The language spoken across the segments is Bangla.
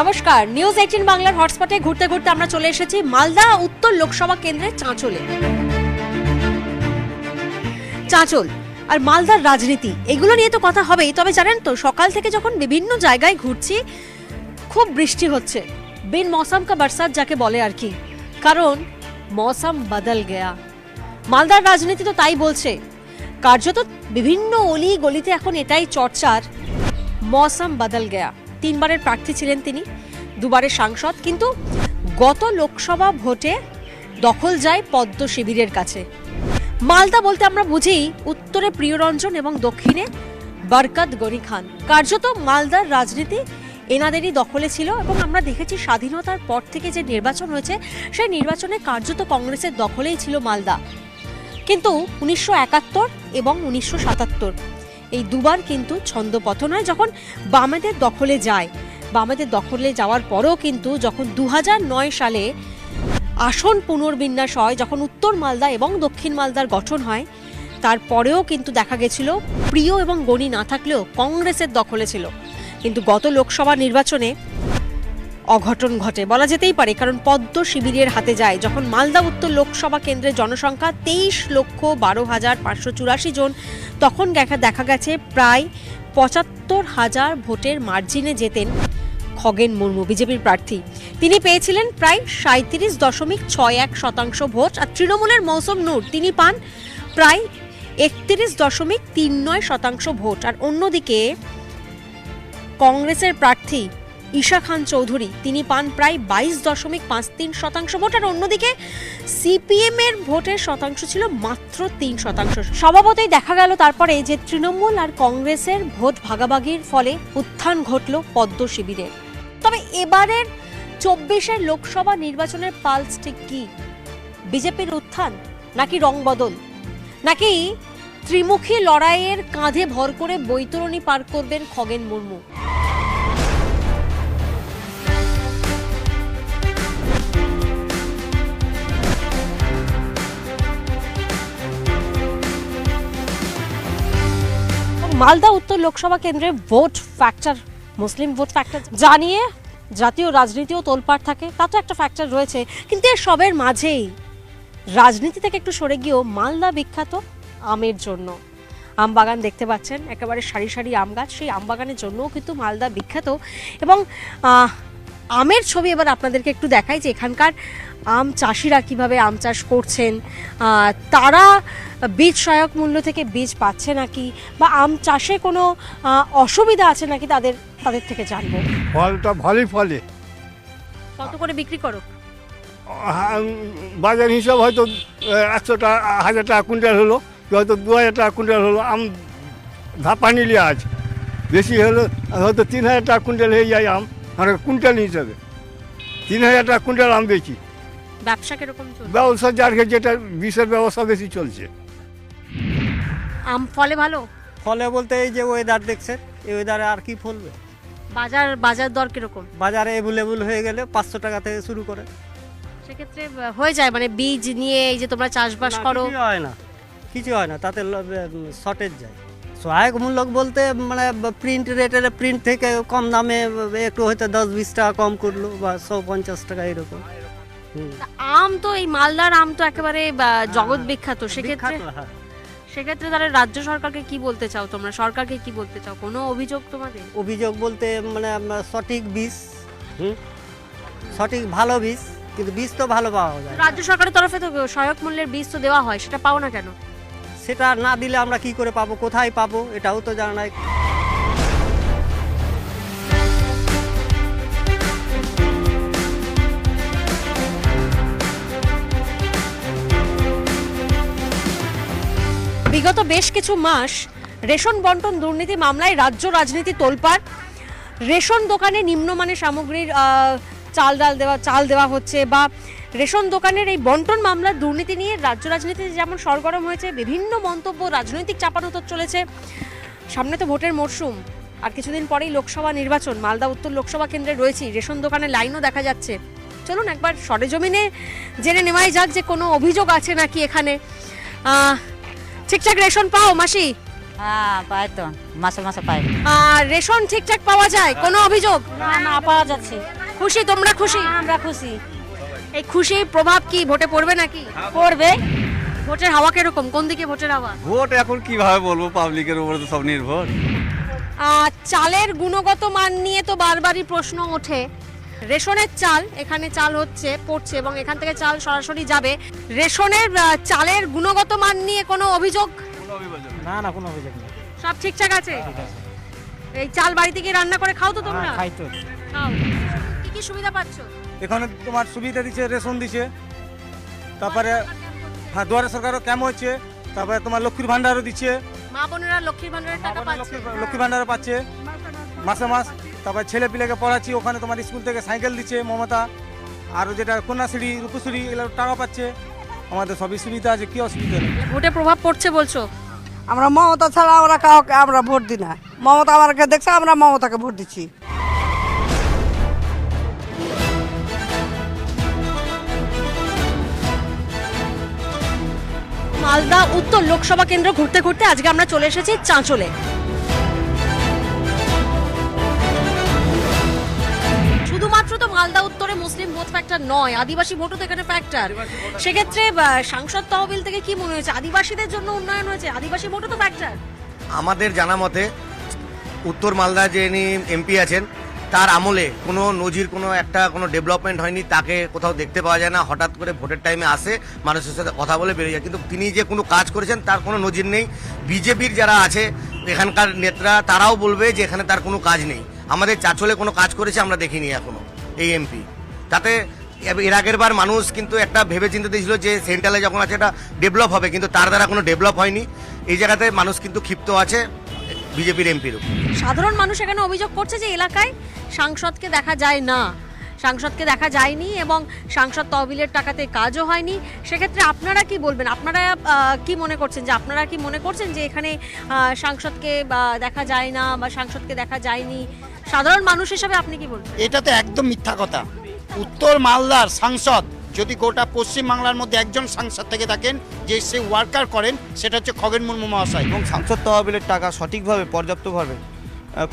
নমস্কার নিউজ এইটিন বাংলার হটস্পটে ঘুরতে ঘুরতে আমরা চলে এসেছি মালদা উত্তর লোকসভা কেন্দ্রের চাঁচলে। চাঁচল আর মালদার রাজনীতি, এগুলো নিয়ে তো কথা হবেই। তবে জানেন তো, সকাল থেকে যখন বিভিন্ন জায়গায় ঘুরছি, খুব বৃষ্টি হচ্ছে। বিন মৌসাম কা বরসাত যাকে বলে আর কি। কারণ মৌসম বদল গেয়া। মালদার রাজনীতি তো তাই বলছে। কার্যত বিভিন্ন অলি গলিতে এখন এটাই চর্চার, মৌসম বদল গয়া। তিনবারের প্রার্থী ছিলেন তিনি, দুবারের সাংসদ, কিন্তু গত লোকসভা ভোটে দখল যায় পদ্ম শিবিরের কাছে। মালদা বলতে আমরা বুঝি উত্তরে প্রিয়রঞ্জন এবং দক্ষিণে বরকত গনি খান। কার্যত মালদার রাজনীতি এনাদেরই দখলে ছিল এবং আমরা দেখেছি স্বাধীনতার পর থেকে যে নির্বাচন হয়েছে, সেই নির্বাচনে কার্যত কংগ্রেসের দখলেই ছিল মালদা। কিন্তু উনিশশো একাত্তর এবং উনিশশো সাতাত্তর এই দুবার কিন্তু ছন্দ হয় যখন বামেদের দখলে যায়। বামেদের দখলে যাওয়ার পরেও কিন্তু যখন দু সালে আসন পুনর্বিন্যাস হয়, যখন উত্তর মালদা এবং দক্ষিণ মালদার গঠন হয়, তারপরেও কিন্তু দেখা গেছিল প্রিয় এবং গণি না থাকলেও কংগ্রেসের দখলে ছিল। কিন্তু গত লোকসভা নির্বাচনে অঘটন ঘটে। বলা যেতেই পারে, কারণ পদ্ম শিবিরের হাতে যায়। যখন মালদা উত্তর লোকসভা কেন্দ্রের জনসংখ্যা তেইশ লক্ষ বারো হাজার পাঁচশো চুরাশি জন, তখন দেখা দেখা গেছে প্রায় পঁচাত্তর হাজার ভোটের মার্জিনে যেতেন খগেন মুর্মু, বিজেপির প্রার্থী। তিনি পেয়েছিলেন প্রায় সাঁত্রিশ দশমিক ছয় এক শতাংশ ভোট, আর তৃণমূলের মৌসুম নূর, তিনি পান প্রায় একত্রিশ দশমিক তিন নয় শতাংশ ভোট। আর অন্যদিকে কংগ্রেসের প্রার্থী ঈশা খান চৌধুরী, তিনি পান প্রায় বাইশ দশমিক পাঁচ তিন শতাংশ ভোট, আর অন্যদিকে সিপিএম এর ভোটের শতাংশ ছিল মাত্র তিন শতাংশ। স্বভাবতই দেখা গেল তারপরে যে তৃণমূল আর কংগ্রেসের ভোট ভাগাভাগির ফলে উত্থান ঘটল পদ্ম শিবিরের। তবে এবারের চব্বিশের লোকসভা নির্বাচনের পালস ঠিক কি? বিজেপির উত্থান নাকি রং বদল? নাকি ত্রিমুখী লড়াইয়ের কাঁধে ভর করে বৈতরণী পার করবেন খগেন মুর্মু? মালদা উত্তর লোকসভা কেন্দ্রে ভোট ফ্যাক্টর মুসলিম ভোট ফ্যাক্টর জানিয়ে জাতীয় রাজনীতিও তোলপাড় থাকে। তা তো একটা ফ্যাক্টর রয়েছে। কিন্তু এর সবের মাঝেই রাজনীতি থেকে একটু সরে গিয়েও মালদা বিখ্যাত আমের জন্য। আম বাগান দেখতে পাচ্ছেন, একেবারে সারি সারি আম গাছ। সেই আম বাগানের জন্যও কিন্তু মালদা বিখ্যাত। এবং আমের ছবি এবার আপনাদেরকে একটু দেখাই যে এখানকার আম চাষিরা কীভাবে আম চাষ করছেন। তারা বীজ সহায়ক মূল্য থেকে বীজ পাচ্ছে নাকি? বা আম চাষে কোনো অসুবিধা আছে নাকি তাদের তাদের থেকে জানব? ফলটা ভালোই ফলে। কত করে বিক্রি করো? বাজার হিসাব হয়তো একশো টাকা হাজার টাকা কুইন্টাল হলো। হয়তো দু হাজার টাকা কুইন্টাল হলো আম ধাপা নিলে আছে বেশি হলো হয়তো তিন হাজার টাকা কুইন্টাল হয়ে যায় আম মানে কুইন্টাল হিসাবে। তিন হাজার টাকা কুইন্টাল আম বেশি। ব্যবসা কীরকম ব্যবসা যার যেটা বিষের ব্যবসা বেশি চলছে। আম ফলে ভালো? ফলে বলতে এই যে ওয়েদার দেখছেন এই ওয়েদারে আর কি ফলবে? বাজার বাজার দর কীরকম? বাজারে অ্যাভেলেবল হয়ে গেলে পাঁচশো টাকা থেকে শুরু করে। সেক্ষেত্রে হয়ে যায় মানে বীজ নিয়ে এই যে তোমরা চাষবাস করো। কিছু হয় না কিছু হয় না তাতে শর্টেজ যায়। সহায়ক মূল্য বলতে মানে প্রিন্ট রেটের প্রিন্ট থেকে কম দামে একটু হয়তো দশ বিশ টাকা কম করল বা শো পঞ্চাশ টাকা এরকম। আম তো এই মালদার আম তো একেবারে জগৎ বিখ্যাত সেক্ষেত্রে বিখ্যাত, হ্যাঁ। সেক্ষেত্রে তাহলে রাজ্য সরকারকে কি বলতে চাও তোমরা? সরকারকে কি বলতে চাও? কোনো অভিযোগ তোমাদের? অভিযোগ বলতে মানে আমরা সঠিক বীজ। হুম? সঠিক ভালো বীজ কিন্তু বীজ তো ভালো পাওয়া যায় না। রাজ্য সরকারের তরফে তো সহায়ক মূল্যের বীজ তো দেওয়া হয় সেটা পাও না কেন? সেটা না দিলে আমরা কি করে পাবো? কোথায় পাবো? এটাও তো জানা নাই। বেশ কিছু মাস রেশন বন্টন দুর্নীতি মামলায় রাজ্য রাজনীতি তোলপাড়। রেশন দোকানে নিম্নমানের সামগ্রীর চাল ডাল দেওয়া, চাল দেওয়া হচ্ছে বা রেশন দোকানের এই বন্টন মামলার দুর্নীতি নিয়ে রাজ্য রাজনীতি যেমন সরগরম হয়েছে, বিভিন্ন মন্তব্য রাজনৈতিক চাপানোতর চলেছে। সামনে তো ভোটের মরশুম। আর কিছুদিন পরেই লোকসভা নির্বাচন, মালদা উত্তর লোকসভা কেন্দ্রে রয়েছি, রেশন দোকানে লাইনও দেখা যাচ্ছে। চলুন একবার সরেজমিনে জেনে নেওয়াই যাক যে কোনো অভিযোগ আছে নাকি এখানে। ঠিকঠাক রেশন পাও মাসি? হ্যাঁ পাই তো মাসে মাসে পাই। আর রেশন ঠিকঠাক পাওয়া যায়? কোনো অভিযোগ? না না পাওয়া যাচ্ছে। খুশি তোমরা খুশি? আমরা খুশি। এই খুশির প্রভাব কি ভোটে পড়বে নাকি? করবে ভোটের হাওয়া কীরকম? কোন দিকে ভোটের হাওয়া? ভোট এখন কীভাবে বলব? পাবলিকের উপরে তো সব নির্ভর। চালের গুণগত মান নিয়ে তো বারবারই প্রশ্ন ওঠে। রেশনের চাল এখানে চাল হচ্ছে পড়ছে এবং এখান থেকে চাল সরাসরি যাবে। রেশনের চালের গুণগত মান নিয়ে কোনো অভিযোগ? না না কোনো অভিযোগ নেই। সব ঠিকঠাক আছে? এই চাল বাড়িতে গিয়ে রান্না করে খাও তো তোমরা? খাই তো। খাও। কি কি সুবিধা পাচ্ছ? এখানে তোমার সুবিধা দিচ্ছে রেশন দিচ্ছে। তারপরে হ্যাঁ দুয়ারে সরকারও ক্যাম্প হচ্ছে। তারপরে তোমার লক্ষ্মীর ভান্ডারও দিচ্ছে। মা বোনেরা লক্ষ্মীর ভান্ডারের টাকা পাচ্ছে? লক্ষ্মীর লক্ষ্মীর ভান্ডারও পাচ্ছে মাসে মাস তারপরে ছেলে পিলেকে পড়াচ্ছি ওখানে তোমার স্কুল থেকে সাইকেল দিচ্ছে মমতা। আর যেটা কন্যাশ্রী রূপশ্রী এগুলো টাকা পাচ্ছে। আমাদের সবই সুবিধা আছে কি অসুবিধা নেই। ভোটে প্রভাব পড়ছে বলছো? আমরা মমতা ছাড়া আমরা কাউকে আমরা ভোট দিই না। মমতা আমাকে দেখছে আমরা মমতাকে ভোট দিচ্ছি। মালদা উত্তর লোকসভা কেন্দ্র ঘুরতে ঘুরতে আজকে আমরা চলে এসেছি চাঁচলে। মালদা উত্তরে মুসলিম ভোট ফ্যাক্টর নয়। আদিবাসী ভোটও তো এখানে ফ্যাক্টর সেক্ষেত্রে সাংসদ তহবিল থেকে কি মনে হয়েছে? আদিবাসীদের জন্য উন্নয়ন হয়েছে। আদিবাসী ভোটও তো ফ্যাক্টর আমাদের জানা মতে উত্তর মালদা যিনি এমপি আছেন তার আমলে কোনো নজির কোনো একটা কোনো ডেভেলপমেন্ট হয়নি। তাকে কোথাও দেখতে পাওয়া যায় না। হঠাৎ করে ভোটের টাইমে আসে মানুষের সাথে কথা বলে বেরিয়ে যায়। কিন্তু তিনি যে কোনো কাজ করেছেন তার কোনো নজির নেই। বিজেপির যারা আছে এখানকার নেতারা তারাও বলবে যে এখানে তার কোনো কাজ নেই। আমাদের চাচলে কোনো কাজ করেছে আমরা দেখিনি এখনও। এই এমপি তাতে এর আগের বার মানুষ কিন্তু একটা ভেবে চিন্তে দিয়েছিল যে সেন্ট্রালে যখন আছে এটা ডেভেলপ হবে, কিন্তু তার দ্বারা কোনো ডেভেলপ হয়নি। এই জায়গাতে মানুষ কিন্তু ক্ষিপ্ত আছে বিজেপির এমপির সাধারণ মানুষ এখানে অভিযোগ করছে যে এলাকায় সাংসদকে দেখা যায় না। সাংসদকে দেখা যায়নি এবং সাংসদ তহবিলের টাকাতে কাজও হয়নি। সেক্ষেত্রে আপনারা কি বলবেন? আপনারা কি মনে করছেন? যে আপনারা কি মনে করছেন যে এখানে সাংসদকে দেখা যায় না বা সাংসদকে দেখা যায়নি? সাধারণ মানুষ হিসাবে আপনি কি বলবেন? এটা তো একদম মিথ্যা কথা। উত্তর মালদার সাংসদ যদি গোটা পশ্চিম বাংলার মধ্যে একজন সাংসদ থেকে থাকেন যে সে ওয়ার্কার করেন সেটা হচ্ছে খগেন মুর্মু মহাশয়। এবং সাংসদ তহবিলের টাকা সঠিকভাবে পর্যাপ্তভাবে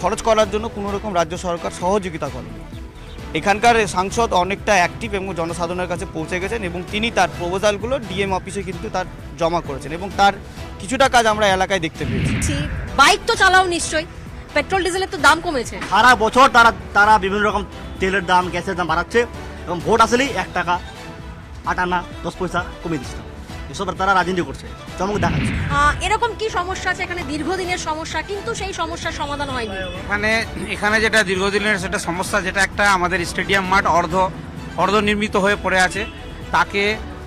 খরচ করার জন্য কোনো রকম রাজ্য সরকার সহযোগিতা করেন। এখানকার সাংসদ অনেকটা অ্যাক্টিভ এবং জনসাধারণের কাছে পৌঁছে গেছেন এবং তিনি তার প্রপোজালগুলো ডিএম অফিসে কিন্তু তার জমা করেছেন এবং তার কিছুটা কাজ আমরা এলাকায় দেখতে পেয়েছি। বাইক তো চালাও নিশ্চয়ই। পেট্রোল ডিজেলের তো দাম কমেছে। সারা বছর তারা তারা বিভিন্ন রকম তেলের দাম গ্যাসের দাম বাড়াচ্ছে এবং ভোট আসলেই এক টাকা আট আনা দশ পয়সা কমিয়ে দিচ্ছে। এসব তারা রাজনীতি করছে। চমক দেখাচ্ছে। এরকম কি সমস্যা আছে? এখানে দীর্ঘদিনের সমস্যা কিন্তু সেই সমস্যার সমাধান হয়নি। এখানে এখানে যেটা দীর্ঘদিনের সেটা সমস্যা যেটা একটা আমাদের স্টেডিয়াম মাঠ অর্ধ অর্ধ নির্মিত হয়ে পড়ে আছে। তাকে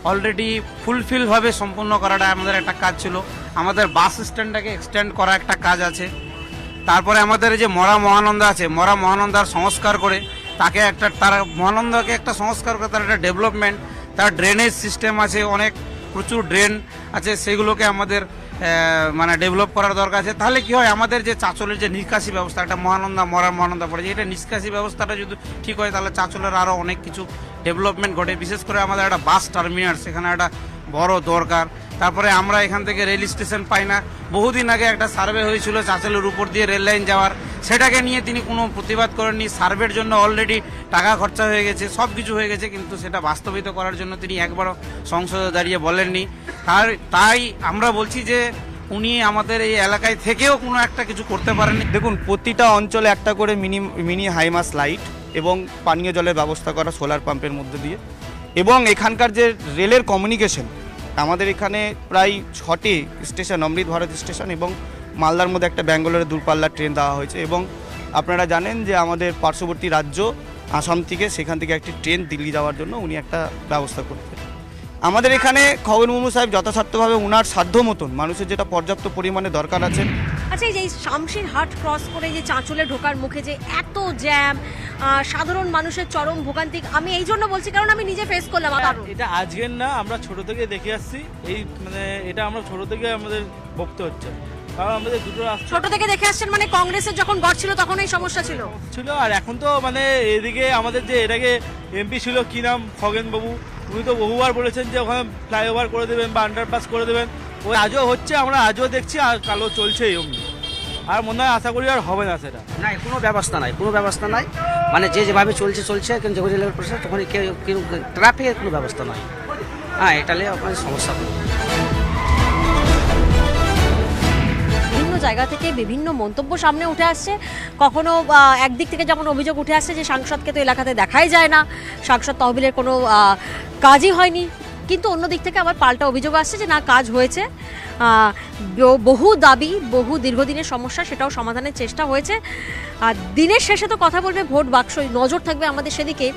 অলরেডি ফুলফিলভাবে সম্পূর্ণ করাটা আমাদের একটা কাজ ছিল। আমাদের বাস স্ট্যান্ডটাকে এক্সটেন্ড করা একটা কাজ আছে। তারপরে আমাদের যে মরা মহানন্দা আছে, মরা মহানন্দার সংস্কার করে তাকে একটা, তার মহানন্দাকে একটা সংস্কার করে তার একটা ডেভেলপমেন্ট তার ড্রেনেজ সিস্টেম আছে, অনেক প্রচুর ড্রেন আছে, সেগুলোকে আমাদের মানে ডেভেলপ করার দরকার আছে। তাহলে কি হয়, আমাদের যে চাঁচলের যে নিষ্কাশি ব্যবস্থা, একটা মহানন্দা, মরা মহানন্দা পড়ে এটা নিষ্কাশি ব্যবস্থাটা যদি ঠিক হয়, তাহলে চাঁচলের আরও অনেক কিছু ডেভেলপমেন্ট ঘটে। বিশেষ করে আমাদের একটা বাস টার্মিনাল সেখানে একটা বড় দরকার। তারপরে আমরা এখান থেকে রেল স্টেশন পাই না। বহুদিন আগে একটা সার্ভে হয়েছিল চাঁচলের উপর দিয়ে রেল লাইন যাওয়ার। সেটাকে নিয়ে তিনি কোনো প্রতিবাদ করেননি। সার্ভের জন্য অলরেডি টাকা খরচা হয়ে গেছে সব কিছু হয়ে গেছে, কিন্তু সেটা বাস্তবিত করার জন্য তিনি একবারও সংসদে দাঁড়িয়ে বলেননি। তার, তাই আমরা বলছি যে উনি আমাদের এই এলাকায় থেকেও কোনো একটা কিছু করতে পারেননি। দেখুন, প্রতিটা অঞ্চলে একটা করে মিনি মিনি হাইমাস লাইট এবং পানীয় জলের ব্যবস্থা করা সোলার পাম্পের মধ্যে দিয়ে। এবং এখানকার যে রেলের কমিউনিকেশন আমাদের এখানে প্রায় ছটি স্টেশন, অমৃত ভারত স্টেশন এবং মালদার মধ্যে একটা ব্যাঙ্গালোরের দূরপাল্লার ট্রেন দেওয়া হয়েছে এবং আপনারা জানেন যে আমাদের পার্শ্ববর্তী রাজ্য আসাম থেকে সেখান থেকে একটি ট্রেন দিল্লি যাওয়ার জন্য উনি একটা ব্যবস্থা করতেন। আমাদের এখানে খগন মুর্মু সাহেব যথাসাধ্যভাবে উনার সাধ্য মতন মানুষের যেটা পর্যাপ্ত পরিমাণে দরকার আছে আচ্ছা এই যে এই শামশির হাট ক্রস করে যে চাঁচলে ঢোকার মুখে যে এত জ্যাম সাধারণ মানুষের চরম ভোগান্তি আমি এই জন্য বলছি কারণ আমি নিজে ফেস করলাম দারুণ। এটা আজকের না আমরা ছোট থেকে দেখে আসছি এই মানে এটা আমরা ছোট থেকে আমাদের ভক্ত হচ্ছে। কারণ আমাদের দুটো ছোট থেকে দেখে আসছেন মানে কংগ্রেসের যখন গড় ছিল তখন এই সমস্যা ছিল। ছিল আর এখন তো মানে এদিকে আমাদের যে এটাকে এমপি ছিল কি নাম? খগেন বাবু উনি তো বহুবার বলেছেন যে ওখানে ফ্লাইওভার করে দেবেন বা আন্ডারপাস করে দেবেন। ওই আজও হচ্ছে আমরা আজও দেখছি আর কালো চলছে এরকম আর মনে হয় আশা করি আর হবে না সেটা। না কোনো ব্যবস্থা নাই কোনো ব্যবস্থা নাই। মানে যে যেভাবে চলছে চলছে কিন্তু যখন রেলের প্রশাসন তখন ট্রাফিকের কোনো ব্যবস্থা নাই। হ্যাঁ এটা নিয়ে আপনার সমস্যা হবে। জায়গা থেকে বিভিন্ন মন্তব্য সামনে উঠে আসছে। কখনো একদিক থেকে যেমন অভিযোগ উঠে আসছে যে সাংসদকে তো এলাকাতে দেখাই যায় না। সাংসদ তহবিলের কোনো কাজই হয়নি। কিন্তু অন্য দিক থেকে আবার পাল্টা অভিযোগ আসছে যে না, কাজ হয়েছে। বহু দাবি, বহু দীর্ঘদিনের সমস্যা, সেটাও সমাধানের চেষ্টা হয়েছে। আর দিনের শেষে তো কথা বলবে, ভোট বাক্সই নজর থাকবে আমাদের সেদিকে।